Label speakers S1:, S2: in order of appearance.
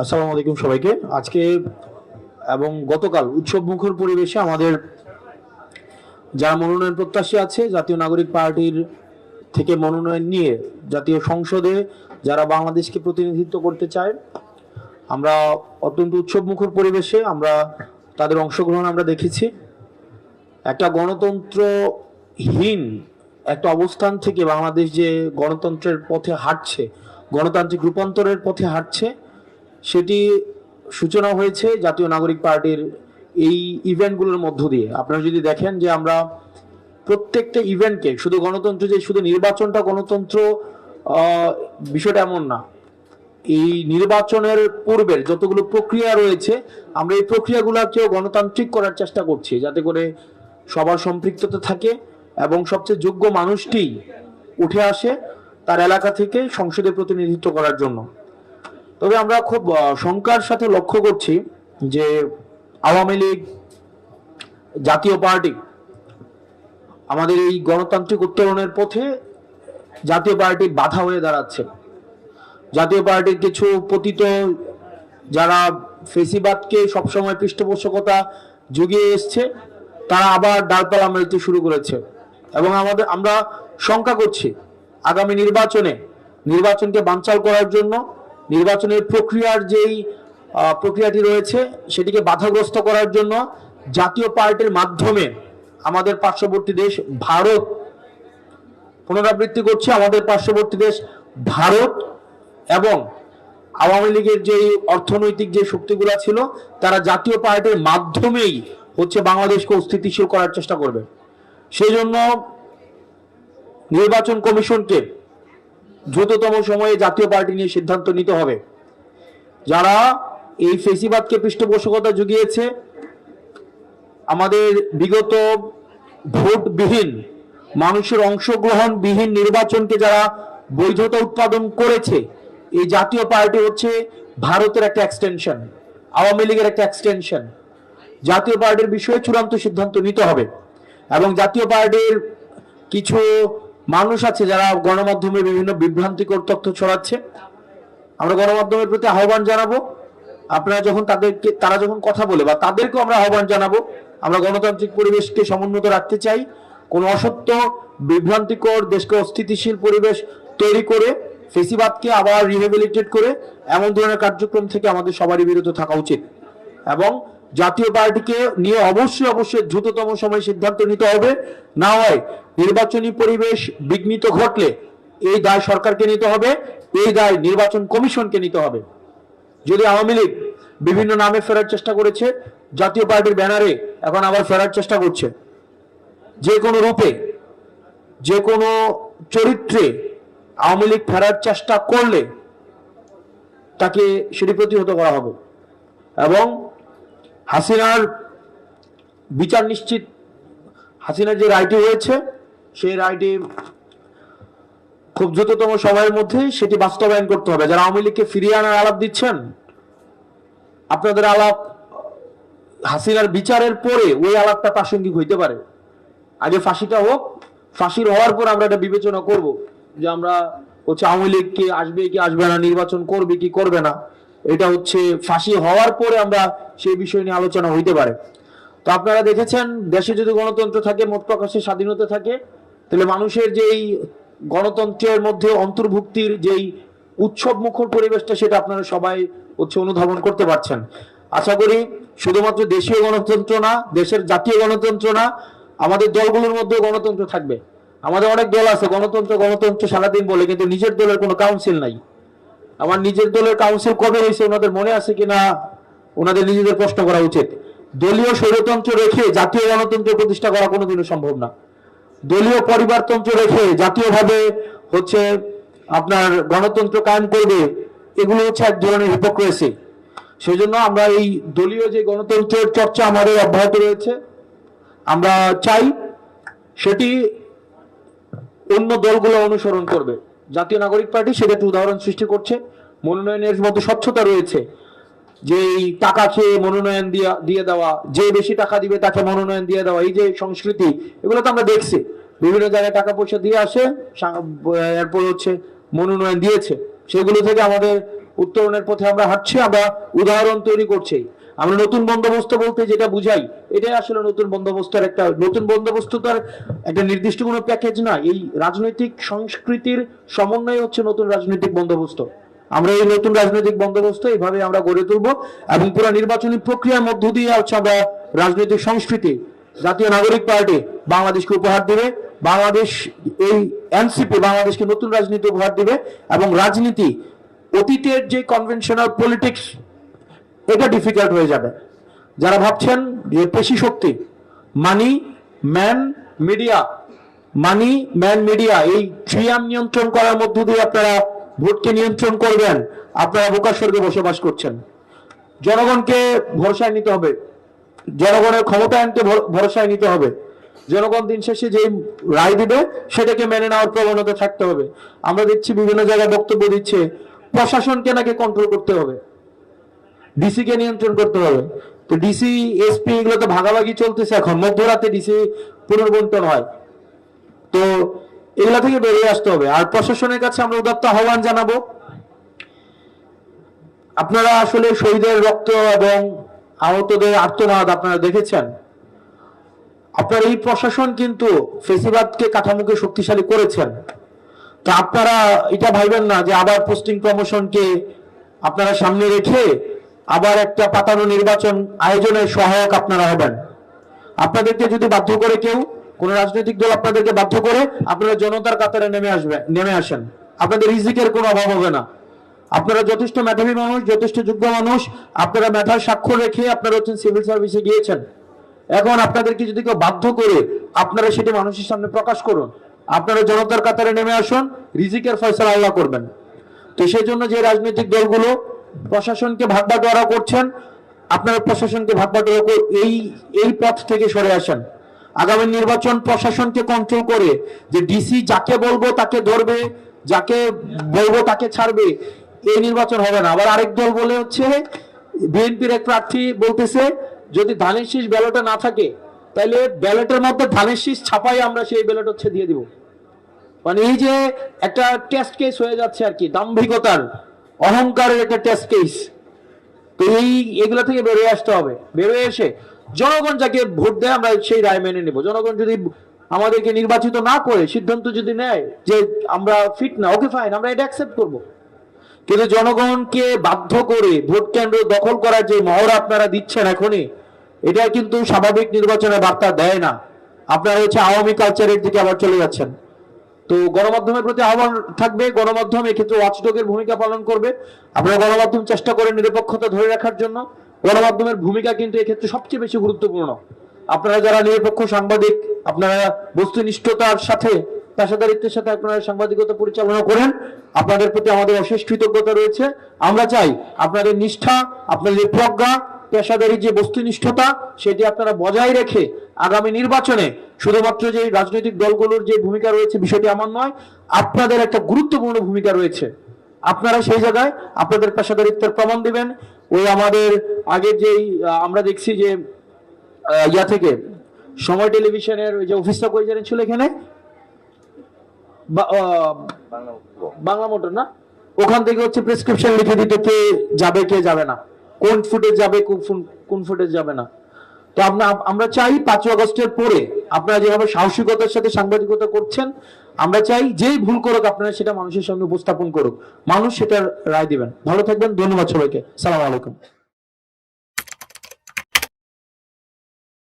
S1: আসসালামু আলাইকুম সবাইকে। আজকে এবং গতকাল উৎসব মুখর পরিবেশে আমাদের যারা মনোনয়ন প্রত্যাশী আছে, জাতীয় নাগরিক পার্টির থেকে মনোনয়ন নিয়ে জাতীয় সংসদে যারা বাংলাদেশকে প্রতিনিধিত্ব করতে চায়, আমরা অত্যন্ত উৎসব মুখর পরিবেশে আমরা তাদের অংশগ্রহণ আমরা দেখেছি। একটা গণতন্ত্রহীন একটা অবস্থান থেকে বাংলাদেশ যে গণতন্ত্রের পথে হাঁটছে, গণতান্ত্রিক রূপান্তরের পথে হাঁটছে সেটি সূচনা হয়েছে জাতীয় নাগরিক পার্টির এই ইভেন্টগুলোর মধ্য দিয়ে। আপনারা যদি দেখেন যে আমরা প্রত্যেকটা ইভেন্টকে শুধু গণতন্ত্র যে, শুধু নির্বাচনটা গণতন্ত্র বিষয়টা এমন না। এই নির্বাচনের পূর্বের যতগুলো প্রক্রিয়া রয়েছে, আমরা এই প্রক্রিয়াগুলোকেও গণতান্ত্রিক করার চেষ্টা করছি যাতে করে সবার সম্পৃক্ততা থাকে এবং সবচেয়ে যোগ্য মানুষটি উঠে আসে তার এলাকা থেকে সংসদে প্রতিনিধিত্ব করার জন্য। তবে আমরা খুব শঙ্কার সাথে লক্ষ্য করছি যে আওয়ামী লীগ, জাতীয় পার্টি আমাদের এই গণতান্ত্রিক উত্তরণের পথে জাতীয় পার্টি বাধা হয়ে দাঁড়াচ্ছে। জাতীয় পার্টির কিছু পতিত যারা ফেসিবাদকে সবসময় পৃষ্ঠপোষকতা জুগিয়ে এসছে, তারা আবার ডালপালা মেলতে শুরু করেছে। এবং আমাদের, আমরা শঙ্কা করছি আগামী নির্বাচনে, নির্বাচনকে বানচাল করার জন্য নির্বাচনের প্রক্রিয়ার যেই প্রক্রিয়াটি রয়েছে, সেটিকে বাধাগ্রস্ত করার জন্য জাতীয় পার্টির মাধ্যমে আমাদের পার্শ্ববর্তী দেশ ভারত পুনরাবৃত্তি করছে, আমাদের পার্শ্ববর্তী দেশ ভারত এবং আওয়ামী লীগের যে অর্থনৈতিক যে শক্তিগুলো ছিল, তারা জাতীয় পার্টির মাধ্যমেই হচ্ছে বাংলাদেশকে অস্থিতিশীল করার চেষ্টা করবে। সেই জন্য নির্বাচন কমিশনকে দ্রুততম সময়ে জাতীয় পার্টি নিয়ে সিদ্ধান্ত নিতে হবে। যারা এই ফেসিবাদকে পৃষ্ঠপোষকতা জুগিয়েছে, আমাদের বিগত ভোটবিহীন, মানুষের অংশগ্রহণবিহীন নির্বাচনকে যারা বৈধতা উৎপাদন করেছে, এই জাতীয় পার্টি হচ্ছে ভারতের একটা এক্সটেনশন আওয়ামী লীগের একটা এক্সটেনশন জাতীয় পার্টির বিষয়ে চূড়ান্ত সিদ্ধান্ত নিতে হবে এবং জাতীয় পার্টির কিছু মানুষ আছে যারা গণমাধ্যমে বিভিন্ন বিভ্রান্তিকর তথ্য ছড়াচ্ছে। আমরা গণমাধ্যমের প্রতি আহ্বান জানাব। আপনারা যখন তাদেরকে, তারা যখন কথা বলে বা তাদেরকেও আমরা আহ্বান জানাব, আমরা গণতান্ত্রিক পরিবেশকে সমুন্নত রাখতে চাই। কোনো অসত্য, বিভ্রান্তিকর, দেশকে অস্থিতিশীল পরিবেশ তৈরি করে, ফেসিবাদকে আবার রিহেবিলিটেট করে, এমন ধরনের কার্যক্রম থেকে আমাদের সবারই বিরত থাকা উচিত। এবং জাতীয় পার্টিকে নিয়ে অবশ্যই অবশ্যই দ্রুততম সময় সিদ্ধান্ত নিতে হবে। না হয় নির্বাচনী পরিবেশ বিঘ্নিত ঘটলে এই দায় সরকারকে নিতে হবে, এই দায় নির্বাচন কমিশনকে নিতে হবে। যদি আওয়ামী লীগ বিভিন্ন নামে ফেরার চেষ্টা করেছে, জাতীয় পার্টির ব্যানারে এখন আবার ফেরার চেষ্টা করছে। যে কোনো রূপে, যে কোনো চরিত্রে আওয়ামী লীগ ফেরার চেষ্টা করলে তাকে সেটি প্রতিহত করা হবে। এবং হাসিনার বিচার নিশ্চিত। হাসিনার যে রায়টি হয়েছে, সেই রায়টি খুব দ্রুততম সময়ের মধ্যে সেটি বাস্তবায়ন করতে হবে। যারা আওয়ামী লীগকে ফিরিয়ে আনার আলাপ দিচ্ছেন, আপনাদের আলাপ হাসিনার বিচারের পরে ওই আলাপটা প্রাসঙ্গিক হইতে পারে। আগে ফাঁসিটা হোক, ফাঁসির হওয়ার পর আমরা এটা বিবেচনা করব যে আমরা হচ্ছে আওয়ামী লীগ কি আসবে কি আসবে না, নির্বাচন করবে কি করবে না। এটা হচ্ছে ফাঁসি হওয়ার পরে আমরা সেই বিষয় নিয়ে আলোচনা হইতে পারে। তো আপনারা দেখেছেন, দেশে যদি গণতন্ত্র থাকে, মত প্রকাশের স্বাধীনতা থাকে, তাহলে মানুষের যেই গণতন্ত্রের মধ্যে অন্তর্ভুক্তির যেই উৎসব মুখর পরিবেশটা, সেটা আপনারা সবাই হচ্ছে অনুধাবন করতে পারছেন। আশা করি শুধুমাত্র দেশীয় গণতন্ত্র না, দেশের জাতীয় গণতন্ত্র না, আমাদের দলগুলোর মধ্যে গণতন্ত্র থাকবে। আমাদের অনেক দল আছে, গণতন্ত্র গণতন্ত্র সারাদিন বলে, কিন্তু নিজের দলের কোনো কাউন্সিল নাই। আমার নিজের দলের কাউন্সিল কবে হয়েছে, ওনাদের মনে আছে কিনা, ওনাদের নিজেদের প্রশ্ন করা উচিত। দলীয় স্বৈরতন্ত্র রেখে জাতীয় গণতন্ত্র প্রতিষ্ঠা করা কোনোদিনও সম্ভব না। দলীয় পরিবারতন্ত্র রেখে জাতীয়ভাবে হচ্ছে আপনার গণতন্ত্র কায়েম করবে, এগুলো হচ্ছে এক ধরনের হিপোক্রেসি সেই জন্য আমরা এই দলীয় যে গণতন্ত্রের চর্চা আমাদের অব্যাহত রয়েছে, আমরা চাই সেটি অন্য দলগুলো অনুসরণ করবে। জাতীয় নাগরিক পার্টি সেটা একটা উদাহরণ সৃষ্টি করছে। মনোনয়নের মধ্যে স্বচ্ছতা রয়েছে। যে এই টাকা খেয়ে মনোনয়ন দিয়া, দিয়ে দেওয়া, যে বেশি টাকা দিবে তাকে মনোনয়ন দিয়ে দেওয়া, এই যে সংস্কৃতি, এগুলো তো আমরা দেখছি। বিভিন্ন জায়গায় টাকা পয়সা দিয়ে আসে এরপর হচ্ছে মনোনয়ন দিয়েছে। সেগুলো থেকে আমাদের উত্তরণের পথে আমরা হাঁটছি, আমরা উদাহরণ তৈরি করছি। আমরা নতুন বন্দোবস্ত বলতে যেটা বুঝাই, এটাই আসলে নতুন বন্দোবস্তের একটা, নতুন বন্দোবস্ত তো আর একটা নির্দিষ্ট কোনো প্যাকেজ না, এই রাজনৈতিক সংস্কৃতির সমন্বয় হচ্ছে নতুন রাজনৈতিক বন্দোবস্ত। আমরা এই নতুন রাজনৈতিক বন্দোবস্ত এইভাবে আমরা গড়ে তুলবো এবং পুরো নির্বাচনী প্রক্রিয়ার মধ্য দিয়ে হচ্ছে আমরা রাজনৈতিক সংস্কৃতি, জাতীয় নাগরিক পার্টি বাংলাদেশকে উপহার দিবে, বাংলাদেশ, এই এনসিপি বাংলাদেশকে নতুন রাজনীতি উপহার দিবে এবং রাজনীতি, অতীতের যে কনভেনশনাল পলিটিক্স এটা ডিফিকাল্ট হয়ে যাবে। যারা ভাবছেন যে পেশি শক্তি money man media money man media এই ট্রিয়াম নিয়ন্ত্রণ করার মধ্য দিয়ে আপনারা ভোটকে নিয়ন্ত্রণ করবেন, আপনারা বোকা স্বর্গে বসবাস করছেন। জনগণকে ভরসায় নিতে হবে। জনগণের ক্ষমতায়নকে ভর- ভরসায় নিতে হবে। জনগণ দিন শেষে যে রায় দিবে, সেটাকে মেনে নেওয়ার প্রবণতা থাকতে হবে। আমরা দেখছি বিভিন্ন জায়গায় বক্তব্য দিচ্ছে, প্রশাসনকে নাকি কন্ট্রোল করতে হবে। ডিসি কে নিয়ন্ত্রণ করতে হবে। তো ডিসি এসপি এগুলো তো ভাগাভাগি চলতেছে এখন। মধ্যরাতে ডিসি পুনর্বন্টন হয়। তো এগুলা থেকে বেরিয়ে আসতে হবে। আর প্রশাসনের কাছে আমরা উদাত্ত আহ্বান জানাব। আপনারা আসলে শহীদের রক্ত এবং আহতদের আর্তনাদ আপনারা দেখেছেন। আপনার এই প্রশাসন কিন্তু ফেসিবাদকে কাঠামোকে শক্তিশালী করেছেন। তো আপনারা এটা ভাইবেন না যে আবার পোস্টিং প্রমোশনকে আপনারা সামনে রেখে আবার একটা পাতানো নির্বাচন আয়োজনের সহায়ক আপনারা হবেন। আপনাদেরকে যদি বাধ্য করে কেউ কোন রাজনৈতিক দল আপনাদেরকে বাধ্য করে, আপনারা জনতার কাতারে নেমে আসবে, নেমে আসেন। আপনাদের রিজিকের কোনো অভাব হবে না। আপনারা যথেষ্ট মেধাবী মানুষ, যথেষ্ট যোগ্য মানুষ, আপনারা মেধার স্বাক্ষর রেখে আপনারা হচ্ছেন সিভিল সার্ভিসে গিয়েছেন। এখন আপনাদেরকে যদি কেউ বাধ্য করে আপনারা সেটি মানুষের সামনে প্রকাশ করুন, আপনারা জনতার কাতারে নেমে আসুন, রিজিকের ফয়সালা আল্লাহ করবেন। তো সেই জন্য যে রাজনৈতিক দলগুলো প্রশাসনকে ভাগ বাটোয়ারা করছেন। আপনারা প্রশাসনকে ভাগ বাটোয়ারা করে, এই এই পথ থেকে সরে আসেন। আগামী নির্বাচন প্রশাসনকে কন্ট্রোল করে যে ডিসি যাকে বলব তাকে ধরবে, যাকে বলব তাকে ছাড়বে, এই নির্বাচন হবে না। আবার আরেক দল বলে হচ্ছে, বিএনপির এক প্রার্থী বলতেছে, যদি ধানের শীষ ব্যালটে না থাকে তাহলে ব্যালটের মধ্যে ধানের শীষ ছাপাই আমরা সেই ব্যালট হচ্ছে দিয়ে দিব। মানে এই যে একটা টেস্ট কেস হয়ে যাচ্ছে আর কি, দাম্ভিকতার। অহংকারের একটা টেস্ট কেস তো এই, এগুলো থেকে বেরোয় আসতে হবে। বেরোয় এসে জনগণ যাকে ভোট দেয়, আমরা সেই রায় মেনে নেব। জনগণ যদি আমাদেরকে নির্বাচিত না করে, সিদ্ধান্ত যদি নেয় যে আমরা ফিট না ওকে ফাইন আমরা এটা অ্যাকসেপ্ট করব। কিন্তু জনগণকে বাধ্য করে ভোট কেন্দ্র দখল করার যে মহড়া আপনারা দিচ্ছেন এখনই, এটা কিন্তু স্বাভাবিক নির্বাচনের বার্তা দেয় না। আপনারা হচ্ছে আওয়ামী কালচারের দিকে আবার চলে যাচ্ছেন। তো গণমাধ্যমের প্রতি আহ্বান থাকবে। গণমাধ্যম এক্ষেত্রে ওয়াচডগের ভূমিকা পালন করবে। আপনারা গণমাধ্যম চেষ্টা করে নিরপেক্ষতা ধরে রাখার জন্য গণমাধ্যমের ভূমিকা কিন্তু এক্ষেত্রে সবচেয়ে বেশি গুরুত্বপূর্ণ। আপনারা যারা নিরপেক্ষ সাংবাদিক, আপনারা বস্তুনিষ্ঠতার সাথে, পেশাদারিত্বের সাথে আপনারা সাংবাদিকতা পরিচালনা করেন, আপনাদের প্রতি আমাদের অশেষ কৃতজ্ঞতা রয়েছে। আমরা চাই আপনাদের নিষ্ঠা, আপনাদের প্রজ্ঞা, পেশাদারি যে বস্তুনিষ্ঠতা, সেটি আপনারা বজায় রেখে আগামী নির্বাচনে শুধুমাত্র যে রাজনৈতিক দলগুলোর যে ভূমিকা রয়েছে বিষয়টি আমার নয়, আপনাদের একটা গুরুত্বপূর্ণ ভূমিকা রয়েছে। আপনারা সেই জায়গায় আপনাদের পেশাদারিত্বের প্রমাণ দিবেন। ওই আমাদের আগের যেই আমরা দেখছি যে ইয়া থেকে, সময় টেলিভিশনের ওই যে অফিসটা কই ছিল এখানে? বাংলা মোটর না? ওখান থেকে হচ্ছে প্রেসক্রিপশন লিখে দিতে কে যাবে কে যাবে না। কোন ফুটেজ যাবে, কোন ফুটেজ যাবে না। তো আমরা চাই পাঁচই আগস্টের পরে আপনারা যেভাবে সাহসিকতার সাথে সাংবাদিকতা করছেন, আমরা চাই যেই ভুল করুক আপনারা সেটা মানুষের সামনে উপস্থাপন করুক। মানুষ সেটার রায় দিবেন। ভালো থাকবেন, ধন্যবাদ সবাইকে। সালাম আলাইকুম।